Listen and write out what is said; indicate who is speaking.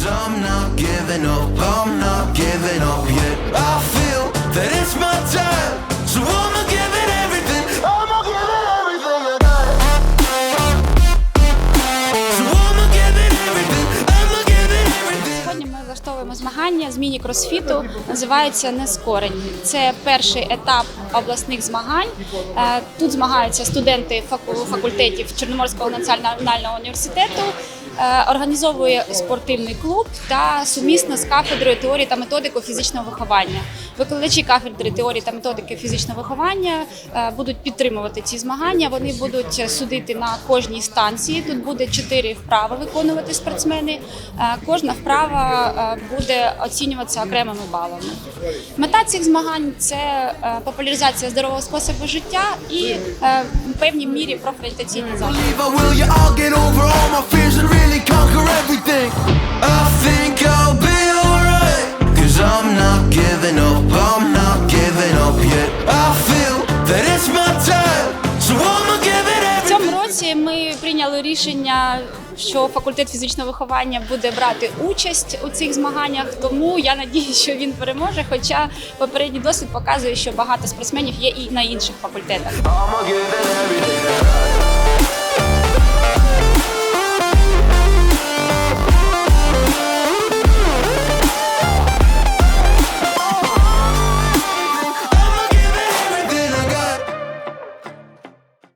Speaker 1: Cause I'm not giving up, I'm not giving up yet. I feel that it's my time, so I'ma give it everything. I'ma give it everything I got.
Speaker 2: Сьогодні ми влаштовуємо змагання з міні-кросфіту. Називається Нескорені. Це перший етап обласних змагань. Е, Тут змагаються студенти факу- факультетів Чорноморського національного університету. Е, Організовує спортивний клуб та сумісно з кафедрою теорії та методики фізичного виховання. Викладачі кафедри теорії та методики фізичного виховання е, будуть підтримувати ці змагання. Вони будуть судити на кожній станції. Тут буде чотири вправи виконувати спортсмени. Е, Кожна вправа буде оцінюватися окремими балами. Мета цих змагань це популяризація здорового способу життя і в певній мірі профорієнтаційний захід. Прийняли рішення, що факультет фізичного виховання буде брати участь у цих змаганнях. Тому я надію, що він переможе. Хоча попередній досвід показує, що багато спортсменів є і на інших факультетах.